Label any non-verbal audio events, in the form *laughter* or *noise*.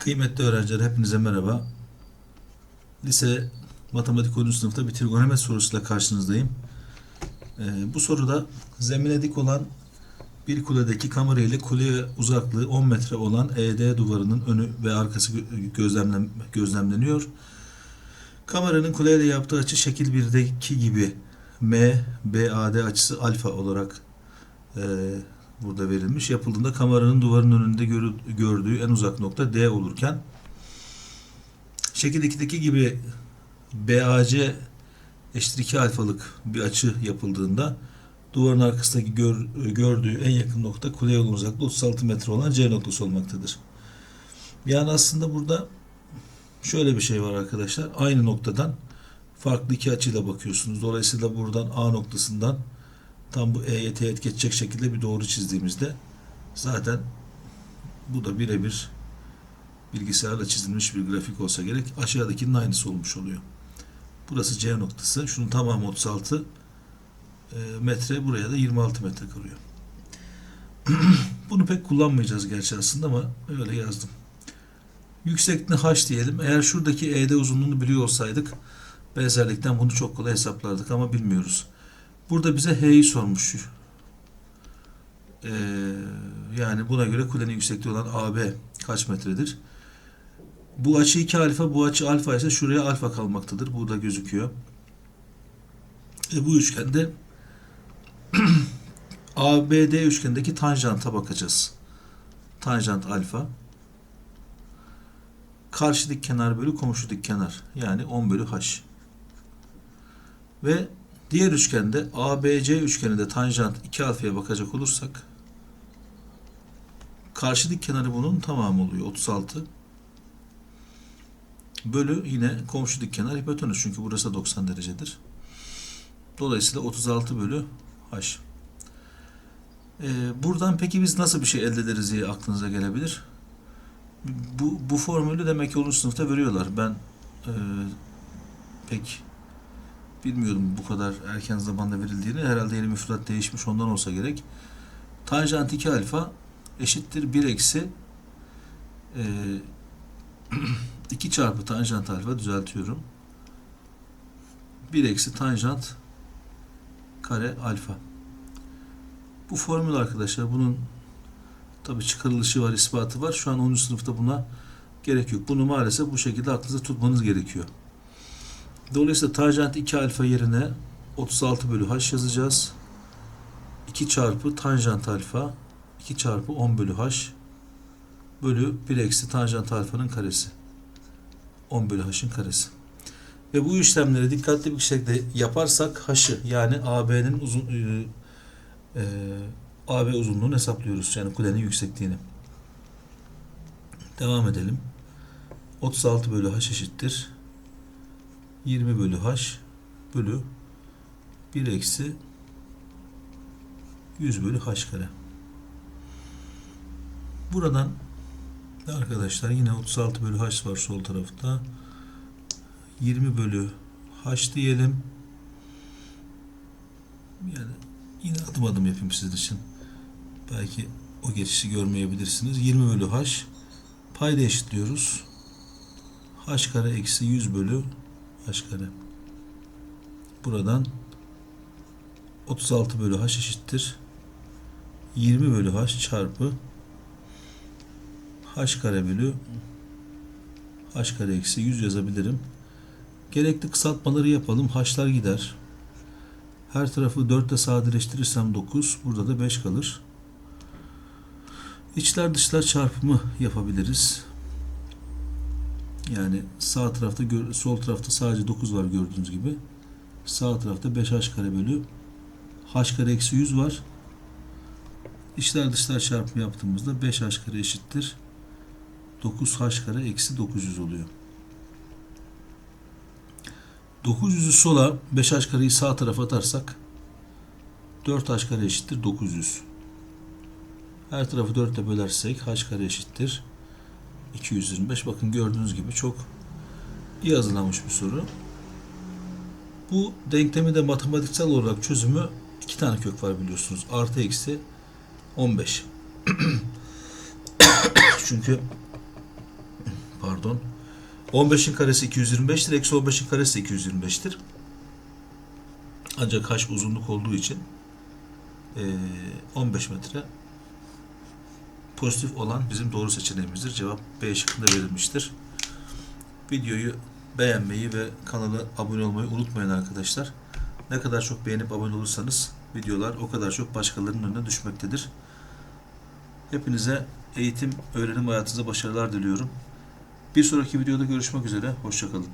Kıymetli öğrenciler hepinize merhaba. Lise matematik 10. sınıfta bir trigonometri sorusuyla karşınızdayım. Ee, bu soruda zemine dik olan bir kuledeki kamera ile kuleye uzaklığı 10 metre olan ED duvarının önü ve arkası gö- gözlemlen gözlemleniyor. Kameranın kuleyle yaptığı açı şekil 1'deki gibi M, BAD açısı alfa olarak e, burada verilmiş. Yapıldığında kameranın duvarın önünde gördüğü en uzak nokta D olurken şekil 2'deki gibi BAC eşittir 2 alfalık bir açı yapıldığında duvarın arkasındaki gör- gördüğü en yakın nokta kuleye olan uzaklığı 36 metre olan C noktası olmaktadır. Yani aslında burada şöyle bir şey var arkadaşlar. Aynı noktadan farklı iki açıyla bakıyorsunuz. Dolayısıyla buradan A noktasından tam bu E'ye teğet geçecek şekilde bir doğru çizdiğimizde zaten bu da birebir bilgisayarla çizilmiş bir grafik olsa gerek. Aşağıdakinin aynısı olmuş oluyor. Burası C noktası. Şunun tamamı 36 e, metre. Buraya da 26 metre kalıyor. *clears throat* Bunu pek kullanmayacağız gerçi aslında ama öyle yazdım. Yüksekliğine h diyelim. Eğer şuradaki ED uzunluğunu biliyor olsaydık benzerlikten bunu çok kolay hesaplardık ama bilmiyoruz. Burada bize H'yi sormuş. Ee, yani buna göre kulenin yüksekliği olan AB kaç metredir? Bu açı 2 alfa, bu açı alfa ise şuraya alfa kalmaktadır. Burada gözüküyor. E bu üçgende *clears throat* ABD üçgendeki tanjanta bakacağız. Tanjant alfa. Karşı dik kenar bölü komşu dik kenar. Yani 10 bölü h. Ve diğer üçgende ABC üçgeninde tanjant 2 alfaya bakacak olursak karşı dik kenarı bunun tamamı oluyor. 36 bölü yine komşu dik kenar hipotenüs. Çünkü burası 90 derecedir. Dolayısıyla 36 bölü h. Ee, buradan peki biz nasıl bir şey elde ederiz diye aklınıza gelebilir. Bu, bu formülü demek ki 10. sınıfta veriyorlar. Ben e, pek bilmiyordum bu kadar erken zamanda verildiğini. Herhalde yeni müfredat değişmiş ondan olsa gerek. Tanjant 2 alfa eşittir 1 eksi e, *clears throat* 2 çarpı tanjant alfa düzeltiyorum. 1 eksi tanjant kare alfa. Bu formül arkadaşlar bunun tabi çıkarılışı var, ispatı var. Şu an 10. sınıfta buna gerek yok. Bunu maalesef bu şekilde aklınızda tutmanız gerekiyor. Dolayısıyla tanjant 2 alfa yerine 36 bölü h yazacağız. 2 çarpı tanjant alfa 2 çarpı 10 bölü h bölü 1 eksi tanjant alfanın karesi. 10 bölü h'ın karesi. Ve bu işlemleri dikkatli bir şekilde yaparsak h'ı yani AB'nin uzun e, e, AB uzunluğunu hesaplıyoruz. Yani kulenin yüksekliğini. Devam edelim. 36 bölü h eşittir. 20 bölü h bölü 1 eksi 100 bölü h kare. Buradan arkadaşlar yine 36 bölü h var sol tarafta. 20 bölü h diyelim. Yani yine adım adım yapayım sizin için. Belki o geçişi görmeyebilirsiniz. 20 bölü h payda eşitliyoruz. h kare eksi 100 bölü h kare. Buradan 36 bölü h eşittir. 20 bölü h çarpı h kare bölü h kare eksi 100 yazabilirim. Gerekli kısaltmaları yapalım. H'lar gider. Her tarafı 4 ile sadeleştirirsem 9. Burada da 5 kalır. İçler dışlar çarpımı yapabiliriz. Yani sağ tarafta sol tarafta sadece 9 var gördüğünüz gibi. Sağ tarafta 5h kare bölü h kare eksi 100 var. İçler dışlar çarpımı yaptığımızda 5h kare eşittir. 9h kare eksi 900 oluyor. 900'ü sola 5h kareyi sağ tarafa atarsak 4h kare eşittir 900. Her tarafı 4 ile bölersek h kare eşittir 225. Bakın gördüğünüz gibi çok iyi hazırlanmış bir soru. Bu denklemi de matematiksel olarak çözümü iki tane kök var biliyorsunuz. Artı eksi 15. *coughs* Çünkü Pardon. 15'in karesi 225'tir. Eksi 15'in karesi de 225'tir. Ancak h uzunluk olduğu için eee, 15 metre pozitif olan bizim doğru seçeneğimizdir. Cevap B şıkkında verilmiştir. Videoyu beğenmeyi ve kanala abone olmayı unutmayın arkadaşlar. Ne kadar çok beğenip abone olursanız videolar o kadar çok başkalarının önüne düşmektedir. Hepinize eğitim, öğrenim hayatınızda başarılar diliyorum. Bir sonraki videoda görüşmek üzere. Hoşçakalın.